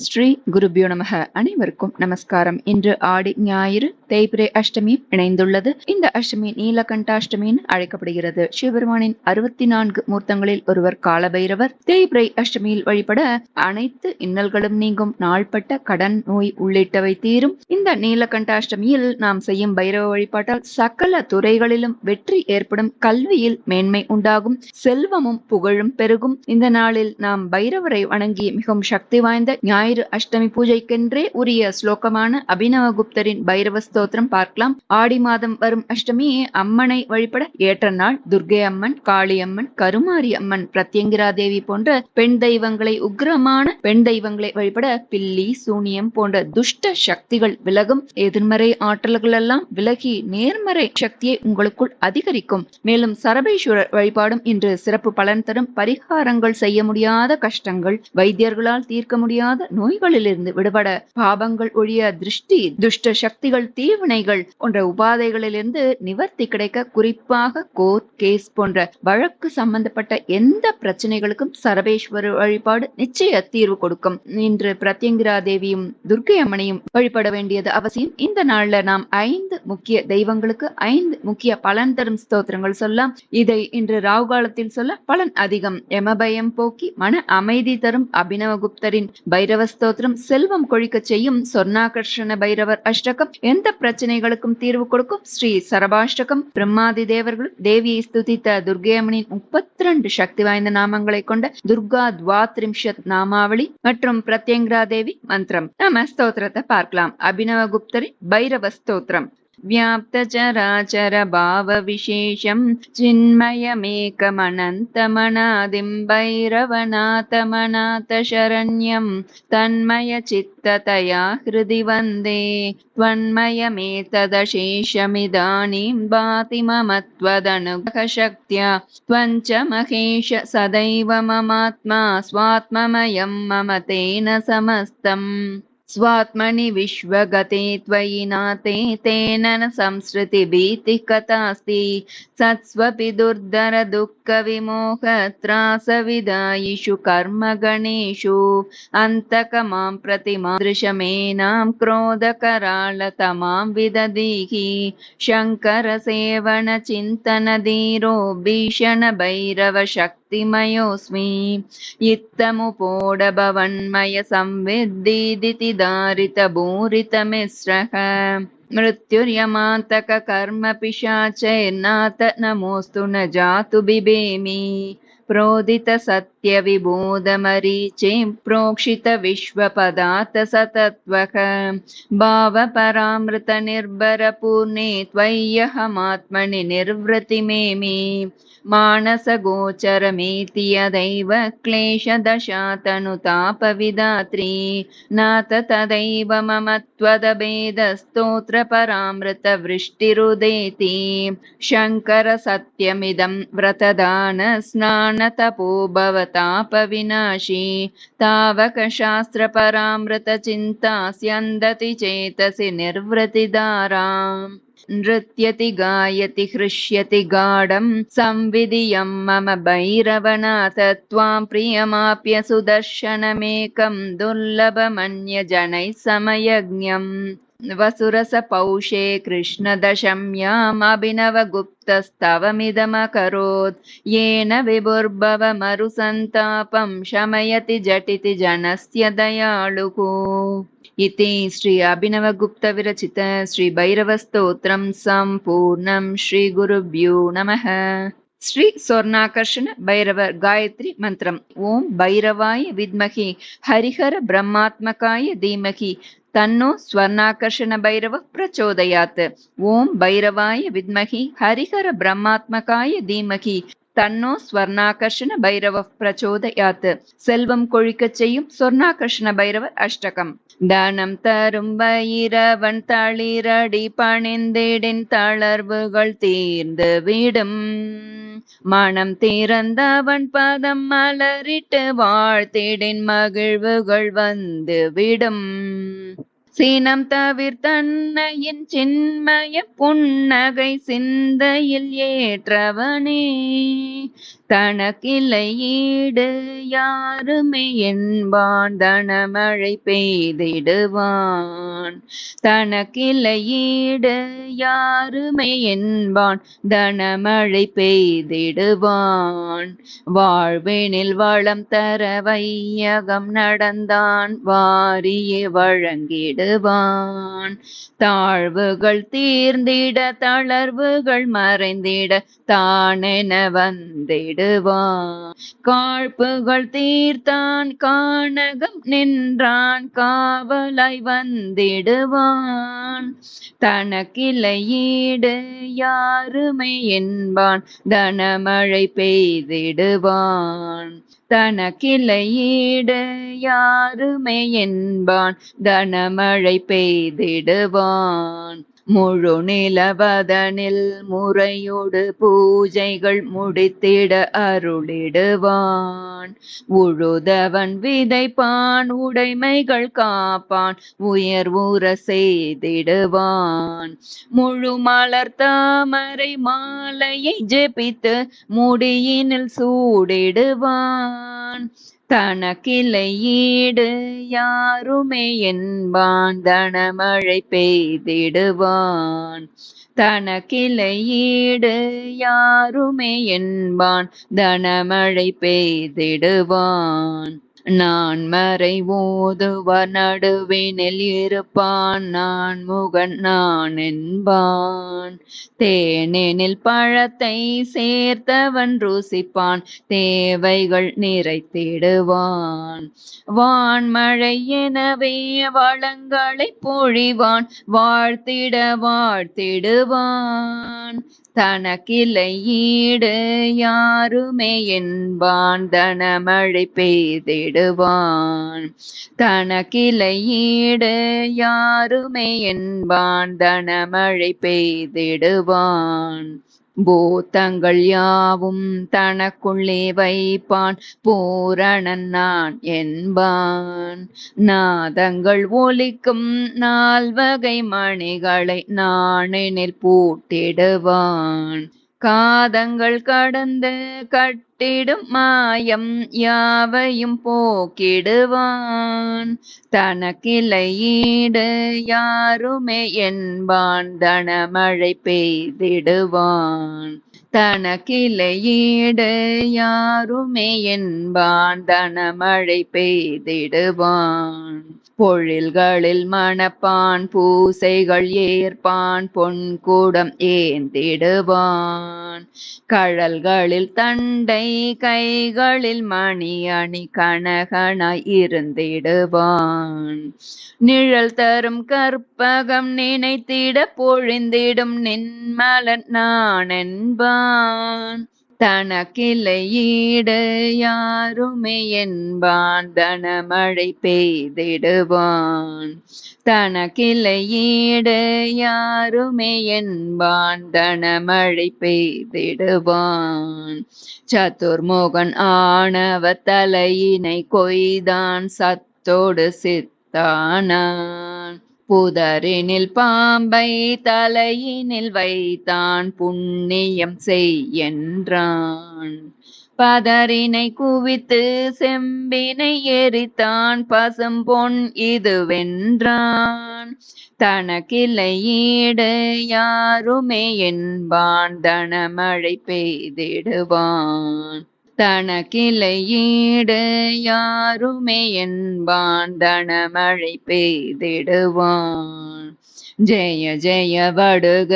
ஸ்ரீ குருபியோ நமக அனைவருக்கும் நமஸ்காரம். இன்று ஆடி ஞாயிறு தேய்பிரை அஷ்டமி இணைந்துள்ளது. இந்த அஷ்டமி நீலகண்டாஷ்டமின்னு அழைக்கப்படுகிறது. சிவபெருமானின் அறுபத்தி நான்கு மூர்த்தங்களில் ஒருவர் காலபைரவர். தேய்பிரை அஷ்டமியில் வழிபட அனைத்து இன்னல்களும் நீங்கும். நாள்பட்ட கடன் நோய் உள்ளிட்டவை தீரும். இந்த நீலகண்டாஷ்டமியில் நாம் செய்யும் பைரவ வழிபாட்டால் சகல துறைகளிலும் வெற்றி ஏற்படும். கல்வியில் மேன்மை உண்டாகும். செல்வமும் புகழும் பெருகும். இந்த நாளில் நாம் பைரவரை வணங்கி மிகவும் சக்தி வாய்ந்த ஞாயிறு அஷ்டமி பூஜைக்கென்றே உரிய ஸ்லோகமான அபினவகுப்தரின் பைரவஸ்தோ ஸ்தோத்திரம் பார்க்கலாம். ஆடி மாதம் வரும் அஷ்டமி அம்மனை வழிபட ஏற்ற நாள் துர்கை அம்மன் காளி அம்மன் கருமாரி அம்மன் பிரத்யங்கிரா தேவி போன்ற பெண் தெய்வங்களை உக்ரமான பெண் தெய்வங்களை வழிபட பில்லி சூனியம் போன்ற துஷ்ட சக்திகள் விலகும். எதிர்மறை ஆற்றல்கள் எல்லாம் விலகி நேர்மறை சக்தியை உங்களுக்குள் அதிகரிக்கும். மேலும் சரபேஸ்வரர் வழிபாடும் இன்று சிறப்பு பலன் தரும். பரிகாரங்கள் செய்ய முடியாத கஷ்டங்கள் வைத்தியர்களால் தீர்க்க முடியாத நோய்களிலிருந்து விடுபட பாபங்கள் ஒழிய திருஷ்டி துஷ்ட சக்திகள் தீ தீவினைகள் போன்ற உபாதைகளிலிருந்து நிவர்த்தி கிடைக்க குறிப்பாக கோர்ட் கேஸ் போன்ற வழக்கு சம்பந்தப்பட்ட எந்த பிரச்சனைகளுக்கும் சரபேஸ்வர வழிபாடு நிச்சய தீர்வு கொடுக்கும். இன்று பிரத்யங்கிரா தேவியும் துர்க்கை அம்மனையும் வழிபட வேண்டியது அவசியம். இந்த நாள்ல நாம் ஐந்து முக்கிய தெய்வங்களுக்கு ஐந்து முக்கிய பலன் தரும் ஸ்தோத்திரங்கள் சொல்லலாம். இதை இன்று ராகு காலத்தில் சொல்ல பலன் அதிகம். எமபயம் போக்கி மன அமைதி தரும் அபினவகுப்தரின் பைரவ ஸ்தோத்திரம் செல்வம் கொழிக்க செய்யும் சொர்ணாகர்ஷண பைரவர் அஷ்டகம் எந்த பிரச்சனைகளுக்கும் தீர்வு கொடுக்கும் ஸ்ரீ சரபாஷ்டகம் பிரம்மாதி தேவர்களும் தேவியை ஸ்துதித்த துர்கையம்மனின் முப்பத்தி ரெண்டு சக்தி வாய்ந்த நாமங்களை கொண்ட துர்கா துவாத்ரிம்ஷத் நாமாவளி மற்றும் பிரத்யங்கரா தேவி மந்திரம். நாம ஸ்தோத்திரத்தை பார்க்கலாம். அபினவகுப்தரின் பைரவ ஸ்தோத்திரம். व्याप्तचराचरभावविशेषं चिन्मयमेकमनन्तमनादिं भैरवनाथमनाथशरण्यं तन्मयचित्ततया हृदि वन्दे। त्वन्मयमेतदशेषमिदानीं भाति मम त्वदनुग्रहशक्त्या। त्वञ्च महेश सदैव ममात्मा। स्वात्ममयं मम तेन समस्तम् स्वात्मनि विश्वगते त्वयि नाते तेन न संसृतिभीतिः कथास्ति। सत्स्वपि दुर्धर दुःखविमोहत्रासविदायिषु कर्मगणेषु अन्तक मां प्रतिमादृशमेनां क्रोधकराळतमां विदधीः शङ्करसेवनचिन्तनधीरो भीषणभैरवशक्तिमयोऽस्मि इत्थमुपोडभवन्मय संविद्दिदिति दारितभूरितमिश्रः मृत्युर्यमान्तक कर्म पिशाचैर्नाथ नमोऽस्तु न जातु बिभेमि प्रोदितसत्यविबोधमरीचिं प्रोक्षितविश्वपदात् भावपरामृतनिर्भरपूर्णे त्वय्यहमात्मनि निर्वृतिमेमि मानसगोचरमेति यदैव क्लेशदशातनुतापविदात्री। नाथ तदैव मम त्वदभेदस्तोत्रपरामृतवृष्टिरुदेति। शङ्करसत्यमिदं व्रतदानस्नान स्नानतपो भवतापविनाशी तावकशास्त्रपरामृतचिन्ता स्यन्दति चेतसि निर्वृतिदाराम् नृत्यति गायति हृष्यति गाढं संविधियं मम भैरवनाथ त्वां प्रियमाप्य सुदर्शनमेकं दुर्लभमन्यजनैः समयज्ञम् वसुरसपौषे कृष्णदशम्यामभिनवगुप्तस्तवमिदमकरोत्। येन विभुर्भवमरुसन्तापं शमयति झटिति जनस्य दयाळुः इति श्री अभिनवगुप्तविरचित श्रीभैरवस्तोत्रं सम्पूर्णं श्रीगुरुभ्यो नमः ஸ்ரீ சொர்ணாகர்ஷண பைரவர் காயத்ரி மந்திரம். ஓம் பைரவாய வித்மகி ஹரிஹர பிரம்மாத்மகாய தீமகி தன்னோ ஸ்வர்ணாகர்ஷண பைரவ பிரச்சோதயாத். ஓம் பைரவாய வித்மகி ஹரிஹர பிரம்மாத்மகாய தீமகி தன்னோ ஸ்வர்ணாகர்ஷண பைரவ பிரச்சோதயாத். செல்வம் கொழிக்கச் செய்யும் சொர்ணாகர்ஷண பைரவர் அஷ்டகம். தானம் தரும் பைரவன் தளிரடி பணிந்திடின் தளர்வுகள் தீர்ந்து விடும். மனம் திறந்தவன் பதம் மலரிட்டு வாழ்த்திடின் மகிழ்வுகள் வந்து விடும். சீனம் தவிர்த்தன்னையின் சின்மய புன்னகை சிந்தையில் ஏற்றவனே. தனக்கில்லை ஈடு யாருமே என்பான் தனமழை பெய்திடுவான். தனக்கில்லை ஈடு யாருமே என்பான் தனமழை பெய்திடுவான். வாழ்வினில் வளம் தர வையகம் நடந்தான் வாரியே வழங்கிடு வழங்கிடுவான் தாழ்வுகள் தீர்ந்திட தளர்வுகள் மறைந்திட தானென வந்திடுவான். காழ்ப்புகள் தீர்த்தான் காணகம் நின்றான் காவலாய் வந்திடுவான். தனக்கிளையீடு யாருமே என்பான். தனமழை பெய்திடுவான். தனக்கிளையீடு யாருமே என்பான். தனமழை மழை பெய்திடுவான். முழு நிலவதனில் முறையோடு பூஜைகள் முடித்திட அருளிடுவான். உழுதவன் விதைப்பான் உடைமைகள் காப்பான் உயர் ஊற செய்திடுவான். முழு மலர் தாமரை மாலையை ஜெபித்து முடியினில் சூடிடுவான். தனக்கிளையீடு யாருமே என்பான். தனமழை பெய்திடுவான். தனக்கிளையீடு யாருமே என்பான். தனமழை பெய்திடுவான். நான் மறை ஓதுவ நடுவினில் இருப்பான் நான் முகன் நான் என்பான். தேனெனில் பழத்தை சேர்த்தவன் ருசிப்பான். தேவைகள் நிறைத்திடுவான். வான்மழை எனவே வளங்களை பொழிவான். வாழ்த்திட வாழ்த்திடுவான். தனக்கில்லை ஈடு யாருமே என்பான் தனமழை பெய்திடுவான். தனக்கில்லை ஈடு யாருமே என்பான் தனமழை பெய்திடுவான். பூத்தங்கள் யாவும் தனக்குள்ளே வைப்பான். பூரணன் நான் என்பான். நாதங்கள் ஒலிக்கும் நால்வகை மணிகளை நாணெனில் பூட்டிடுவான். காதங்கள் கடந்து கட்டிடும் மாயம் யாவையும் போக்கிடுவான். தனக்கிளையீடு யாருமே என்பான். தனமழை பெய்திடுவான். தனக்கிளையீடு யாருமே என்பான். தனமழை பெய்திடுவான். பொழில்களில் மணப்பான் பூசைகள் ஏற்பான் பொன்கூடம் ஏந்திடுவான். கழல்களில் தண்டை கைகளில் மணி அணி கனகனாய் இருந்திடுவான். நிழல் தரும் கற்பகம் நினைத்திட பொழிந்திடும் நின்மலன் நான் என்பான் தனக்கில்லை யாருமே என்பான். தனமழை பெய்திடுவான். தனக்கிளையீட யாருமே என்பான். தனமழை பெய்திடுவான். சத்துர்முகன் ஆணவ தலையினை கொய்தான். சத்தோடு சித்தானான். புதரினில் பாம்பை தலையினில் வைத்தான் புண்ணியம் செய் என்றான் பதரினை குவித்து செம்பினை எரித்தான் பசும் பொன் இதுவென்றான். தனக்கில்லை ஈடு யாருமே என்பான் தனமழை பெய்திடுவான். தனக்கிளையீடு யாருமே என்பான் தனமழை பெய்திடுவான். ஜெய ஜெய வடுக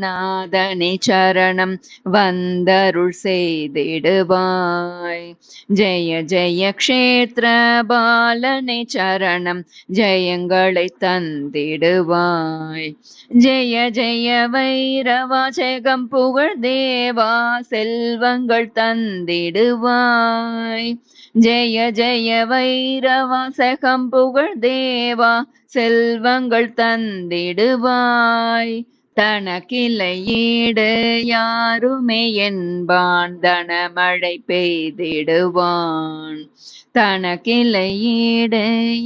நாதனி சரணம் வந்தருள் செய்திடுவாய். ஜெய ஜெய க்ஷேத்திர பாலனை சரணம் ஜெயங்களை தந்திடுவாய். ஜெய ஜெய வைரவா ஜெகம் புகழ் தேவா செல்வங்கள் தந்திடுவாய். ஜெய ஜெய வைரவா செகம் புகழ் தேவா செல்வங்கள் தந்திடுவாய். தனக்கிளையீடு யாருமே என்பான் தனமழை பெய்திடுவான். தனக்கில்லை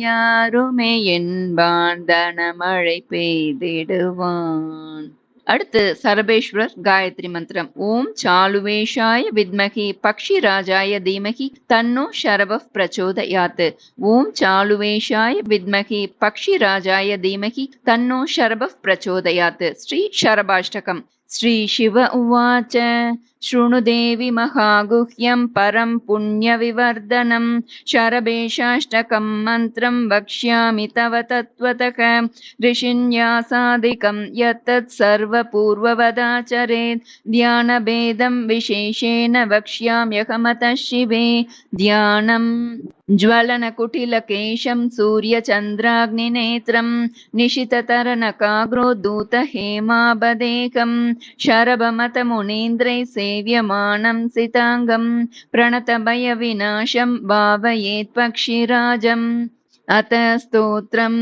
யாருமே என்பான் தனமழை பெய்திடுவான். அடுத்து சரபேஸ்வரர் காயத்ரி மந்திரம். ஓம் சாலுவேஷாய வித்மகி பக்ஷி ராஜாய தீமகி தன்னோ ஷரவ பிரச்சோதயாத்து. ஓம் சாலுவேஷாய வித்மகி பக்ஷி ராஜாய தீமகி தன்னோ ஷரப பிரச்சோதயாத்து. ஸ்ரீ ஷரபாஷ்டகம். श्रीशिव उवाच। शृणुदेवि महागुह्यं परं पुण्यविवर्धनं। शरभेशाष्टकं मन्त्रं वक्ष्यामि तव तत्त्वतः। ऋषिन्यासादिकं यत्तत् सर्वपूर्ववदाचरेत्। ध्यानभेदं विशेषेण वक्ष्याम्यहमतः शिवे। ध्यानम् ज्वलनकुटिलकेशं सूर्यचन्द्राग्निनेत्रं। निशिततरनकाग्रोद्धूतहेमाबदेकम् शरभमतमुनीन्द्रैः सेव्यमानं सिताङ्गं प्रणतभयविनाशं भावयेत् पक्षिराजम् अत स्तोत्रम्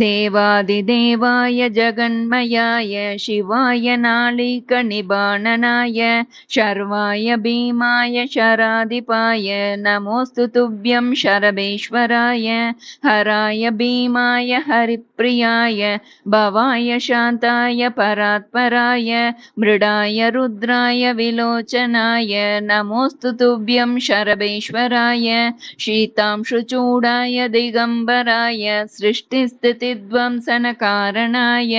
देवादिदेवाय जगन्मयाय शिवाय नालिकनिबाणनाय शर्वाय भीमाय शराधिपाय नमोऽस्तु तुभ्यं शरभेश्वराय हराय भीमाय हरिप्रियाय भवाय शान्ताय परात्पराय मृडाय रुद्राय विलोचनाय नमोऽस्तु तुभ्यं शरभेश्वराय शीतांशुचूडाय दिगम्बराय सृष्टिस्थितिध्वंसनकारणाय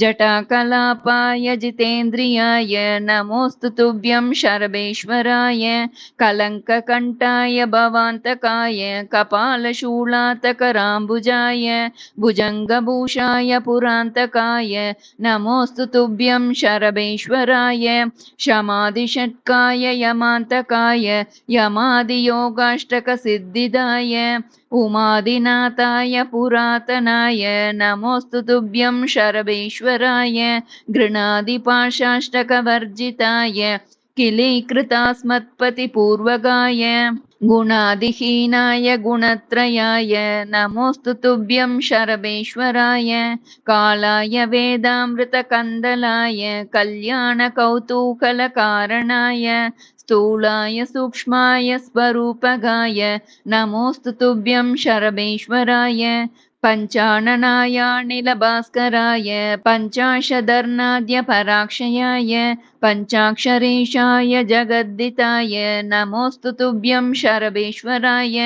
जटाकलापाय जितेन्द्रियाय नमोऽस्तु तुभ्यं शरभेश्वराय कलङ्ककण्ठाय भवान्तकाय कपालशूलातकराम्बुजाय भुजङ्गभूषाय पुरान्तकाय नमोऽस्तु तुभ्यं शरभेश्वराय शमादिषट्काय यमान्तकाय यमादियोगाष्टकसिद्धिदाय उमादिनाथाय पुरातनाय नमोऽस्तु तुभ्यं शरभेश्वराय गृणादिपाशाष्टकवर्जिताय किलीकृतास्मत्पतिपूर्वगाय गुणादिहीनाय गुणत्रयाय नमोऽस्तु तुभ्यं शरभेश्वराय कालाय वेदामृतकन्दलाय कल्याणकौतूकलकारणाय स्थूलाय सूक्ष्माय स्वरूपगाय नमोऽस्तु तुभ्यं शरभेश्वराय पञ्चाननायानिलभास्कराय पञ्चाशदर्नाद्यपराक्षयाय पञ्चाक्षरेशाय जगद्दिताय नमोऽस्तु तुभ्यं शरभेश्वराय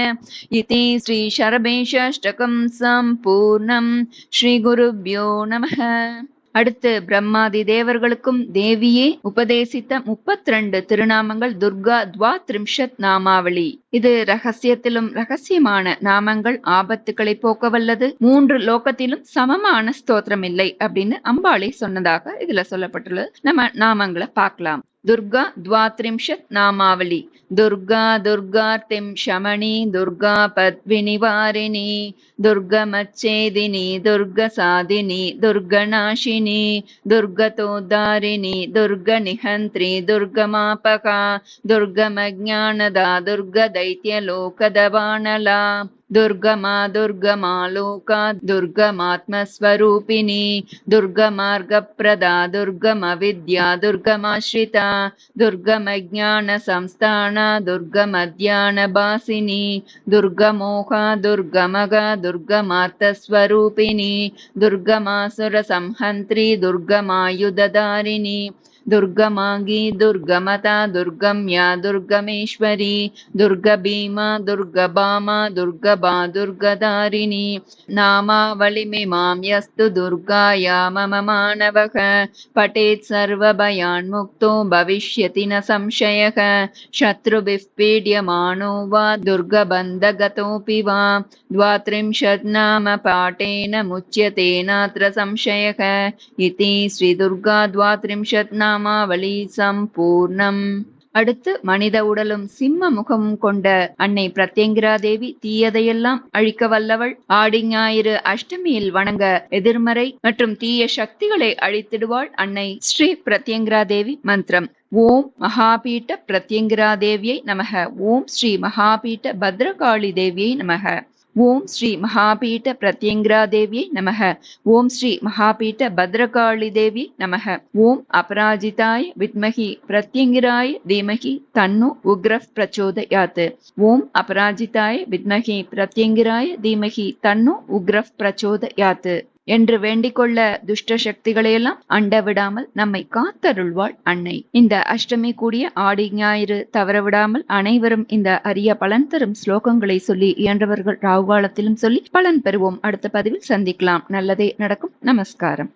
इति श्रीशरभेशाष्टकं सम्पूर्णं श्रीगुरुभ्यो நமः அடுத்து பிரம்மாதி தேவர்களுக்கும் தேவியே உபதேசித்த முப்பத்தி ரெண்டு திருநாமங்கள் துர்கா துவா திரிம்ஷத் நாமாவளி. இது ரகசியத்திலும் ரகசியமான நாமங்கள் ஆபத்துக்களை போக்க வல்லது மூன்று லோகத்திலும் சமமான ஸ்தோத்திரம் இல்லை அப்படின்னு அம்பாளி சொன்னதாக இதுல சொல்லப்பட்டுள்ளது. நம்ம நாமங்களை பார்க்கலாம். துர்கா துவாத்ரிம்ஷத் நாமாவளி. दुर्गा दुर्गार्तिं शमनी दुर्गा पद्विनिवारिणी दुर्गमच्छेदिनी दुर्गसादिनी दुर्गनाशिनी दुर्गतोद्धारिणी दुर्गनिहन्त्री दुर्गमापका दुर्गमज्ञानदा दुर्गदैत्यलोकदवानला दुर्गमा दुर्गमालोका दुर्गमात्मस्वरूपिणी दुर्गमार्गप्रदा दुर्गमविद्या दुर्गमाश्रिता दुर्गमज्ञानसंस्थाना दुर्गमध्यानभासिनी दुर्गमोहा दुर्गमगा दुर्गमार्तस्वरूपिणी दुर्गमासुरसंहन्त्री दुर्गमायुधधारिणी दुर्गमाङ्गी दुर्गमता दुर्गम्या दुर्गमेश्वरी दुर्गभीमा दुर्गभामा दुर्गभा दुर्गधारिणी नामावलिमिमां यस्तु दुर्गाया मम मानवः। पठेत् सर्वभयान्मुक्तो भविष्यति न संशयः। शत्रुभिः पीड्यमानो वा दुर्गबन्धगतोऽपि वा। द्वात्रिंशत् नाम पाठेन मुच्यते नात्र संशयः। इति श्रीदुर्गा द्वात्रिंशत् நாமாவளி சம்பூர்ணம். அடுத்து மனித உடலும் சிம்ம முகமும் கொண்ட அன்னை பிரத்யங்கிரா தேவி தீயதையெல்லாம் அழிக்க வல்லவள். ஆடி ஞாயிறு அஷ்டமியில் வணங்க எதிர்மறை மற்றும் தீய சக்திகளை அழித்திடுவாள் அன்னை ஸ்ரீ பிரத்யங்கிரா தேவி மந்திரம். ஓம் மகாபீட்ட பிரத்யங்கிரா தேவியை நமக. ஓம் ஸ்ரீ மகாபீட்ட பத்ரகாளி தேவியை நமக. ஓம் ஸ்ரீ மகாபீட்ட பிரத்யங்கிரா தேவியை நமக. ஓம் ஸ்ரீ மகாபீட்ட பத்ரகாளி தேவி நமக. ஓம் அபராஜிதாய் வித்மகி பிரத்யங்கிராய் தீமகி தன்னு உக்ரப் பிரச்சோதயாத் ஓம் அபராஜிதாய் வித்மகி பிரத்யங்கிராய் தீமகி தன்னு உக்ரப் பிரச்சோதயாத் என்று வேண்டிக்கொள்ள துஷ்ட சக்திகளையெல்லாம் அண்ட விடாமல் நம்மை காத்தருள்வாள் அன்னை. இந்த அஷ்டமி கூடிய ஆடி ஞாயிறு தவற விடாமல் அனைவரும் இந்த அரிய பலன் தரும் ஸ்லோகங்களை சொல்லி இயன்றவர்கள் ராகுகாலத்திலும் சொல்லி பலன் பெறுவோம். அடுத்த பதிவில் சந்திக்கலாம். நல்லதே நடக்கும். நமஸ்காரம்.